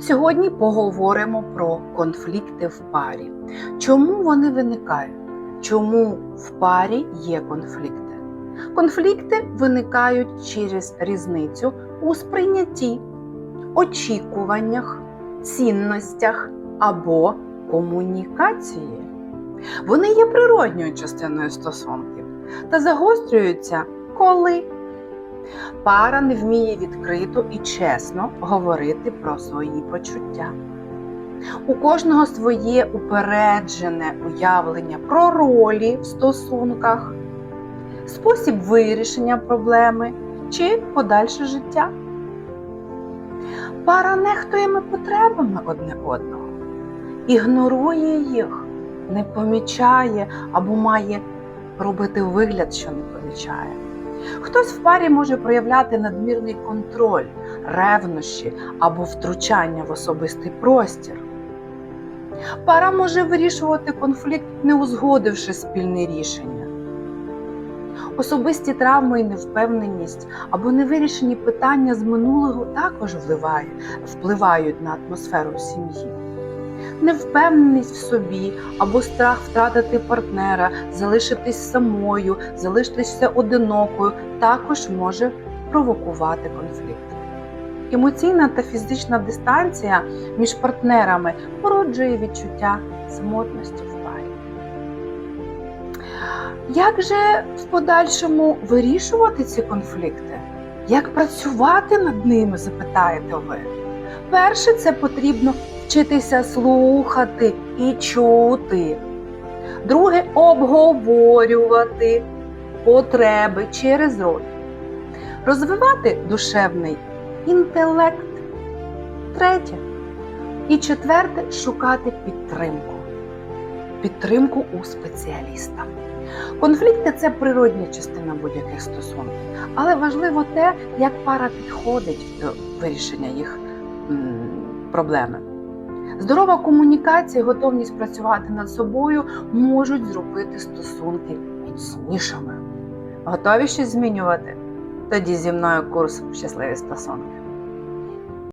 Сьогодні поговоримо про конфлікти в парі. Чому вони виникають? Чому в парі є конфлікти? Конфлікти виникають через різницю у сприйнятті, очікуваннях, цінностях або комунікації. Вони є природньою частиною стосунків та загострюються, коли пара не вміє відкрито і чесно говорити про свої почуття. У кожного своє упереджене уявлення про ролі в стосунках, спосіб вирішення проблеми чи подальше життя. Пара нехтує потребами одне одного, ігнорує їх, не помічає або має робити вигляд, що не помічає. Хтось в парі може проявляти надмірний контроль, ревнощі або втручання в особистий простір. Пара може вирішувати конфлікт, не узгодивши спільне рішення. Особисті травми і невпевненість або невирішені питання з минулого також впливають на атмосферу сім'ї. Невпевненість в собі або страх втратити партнера, залишитись самою, залишитися одинокою також може провокувати конфлікт. Емоційна та фізична дистанція між партнерами породжує відчуття самотності в парі. Як же в подальшому вирішувати ці конфлікти? Як працювати над ними, запитаєте ви? Перше, це потрібно вчитися слухати і чути. Друге обговорювати потреби через роль. Розвивати душевний інтелект. Третє. І четверте шукати підтримку. Підтримку у спеціаліста. Конфлікти це природня частина будь-яких стосунків, але важливо те, як пара підходить до вирішення їх проблеми. Здорова комунікація, готовність працювати над собою можуть зробити стосунки міцнішими. Готові щось змінювати? Тоді зі мною курс щасливі стосунки.